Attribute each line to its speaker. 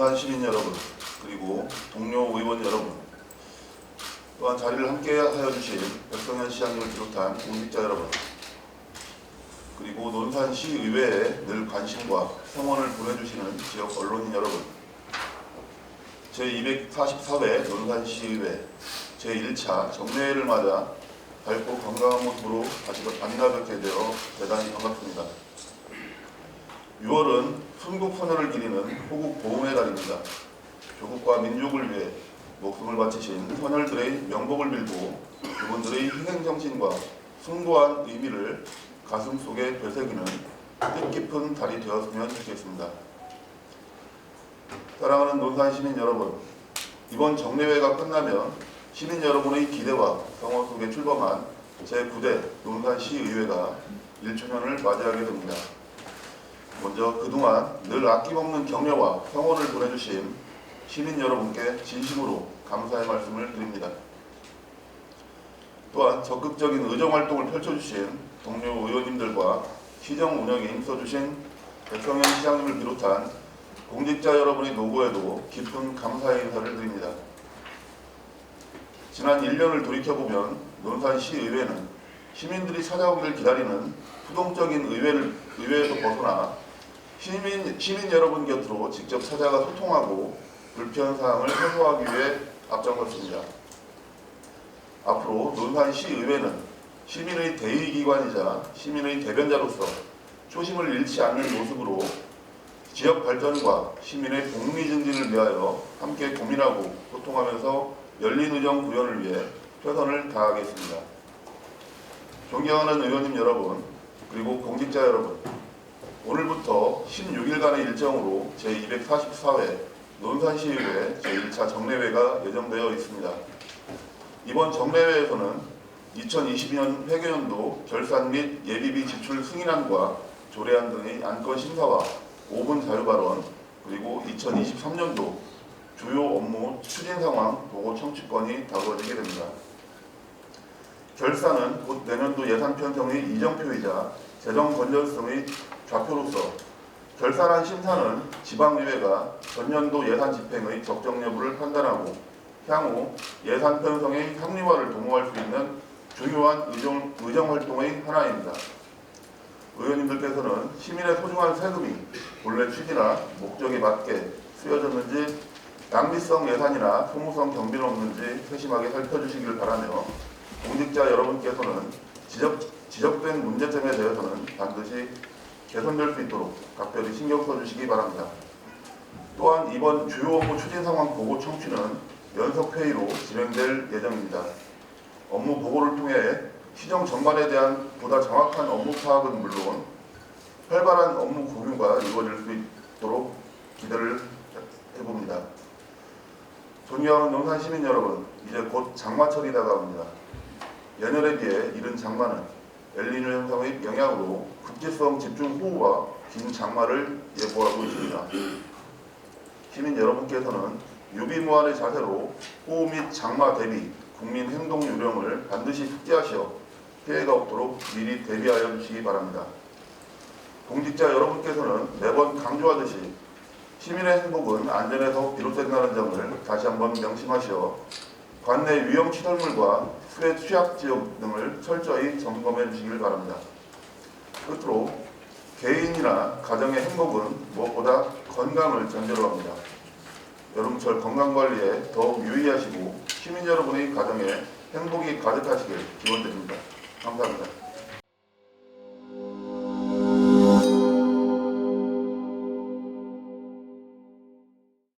Speaker 1: 논산 시민 여러분 그리고 동료 의원 여러분 또한 자리를 함께 하여 주신 백성현 시장님을 비롯한 공직자 여러분 그리고 논산시 의회에 늘 관심과 성원을 보내주시는 지역 언론인 여러분 제244회 논산시의회 제1차 정례회를 맞아 밝고 건강한 모습으로 다시 뵙게 되어 대단히 반갑습니다. 6월은 순국 선열을 기리는 호국 보훈의 달입니다. 조국과 민족을 위해 목숨을 바치신 선열들의 명복을 빌고 그분들의 희생 정신과 숭고한 의미를 가슴 속에 되새기는 뜻깊은 달이 되었으면 좋겠습니다. 사랑하는 논산 시민 여러분, 이번 정례회가 끝나면 시민 여러분의 기대와 성원 속에 출범한 제9대 논산시의회가 1주년을 맞이하게 됩니다. 먼저 그동안 늘 아낌없는 격려와 성원을 보내주신 시민 여러분께 진심으로 감사의 말씀을 드립니다. 또한 적극적인 의정활동을 펼쳐주신 동료 의원님들과 시정 운영에 힘써주신 백성현 시장님을 비롯한 공직자 여러분의 노고에도 깊은 감사의 인사를 드립니다. 지난 1년을 돌이켜보면 논산시의회는 시민들이 찾아오기를 기다리는 수동적인 의회를, 의회에서 벗어나 시민, 시민 여러분 곁으로 직접 찾아가 소통하고 불편 사항을 해소하기 위해 앞장섰습니다. 앞으로 논산시의회는 시민의 대의기관이자 시민의 대변자로서 초심을 잃지 않는 모습으로 지역 발전과 시민의 복리 증진을 위하여 함께 고민하고 소통하면서 열린 의정 구현을 위해 최선을 다하겠습니다. 존경하는 의원님 여러분, 그리고 공직자 여러분, 오늘부터 16일간의 일정으로 제244회 논산시의회 제1차 정례회가 예정되어 있습니다. 이번 정례회에서는 2022년 회계연도 결산 및 예비비 지출 승인안과 조례안 등의 안건 심사와 5분 자유발언 그리고 2023년도 주요 업무 추진 상황 보고 청취권이 다루어지게 됩니다. 결산은 곧 내년도 예산 편성의 이정표이자 재정 건전성의 좌표로서 결산안 심사는 지방의회가 전년도 예산 집행의 적정 여부를 판단하고 향후 예산 편성의 합리화를 도모할 수 있는 중요한 의정, 의정 활동의 하나입니다. 의원님들께서는 시민의 소중한 세금이 본래 취지나 목적에 맞게 쓰여졌는지 낭비성 예산이나 소모성 경비는 없는지 세심하게 살펴주시길 바라며 공직자 여러분께서는 지적, 지적된 문제점에 대해서는 반드시 개선될 수 있도록 각별히 신경 써주시기 바랍니다. 또한 이번 주요 업무 추진 상황 보고 청취는 연석회의로 진행될 예정입니다. 업무 보고를 통해 시정 전반에 대한 보다 정확한 업무 파악은 물론 활발한 업무 공유가 이루어질 수 있도록 기대를 해봅니다. 존경하는 농산 시민 여러분, 이제 곧 장마철이 다가옵니다. 예년에 비해 이른 장마는 엘니뇨 현상의 영향으로 국지성 집중 호우와 긴 장마를 예보하고 있습니다. 시민 여러분께서는 유비무한의 자세로 호우 및 장마 대비 국민 행동 요령을 반드시 숙지하시어 피해가 없도록 미리 대비하여 주시기 바랍니다. 공직자 여러분께서는 매번 강조하듯이 시민의 행복은 안전에서 비롯된다는 점을 다시 한번 명심하시어 관내 위험 시설물과 수해 취약 지역 등을 철저히 점검해 주시길 바랍니다. 끝으로 개인이나 가정의 행복은 무엇보다 건강을 전제로 합니다. 여름철 건강관리에 더욱 유의하시고 시민 여러분의 가정에 행복이 가득하시길 기원드립니다. 감사합니다.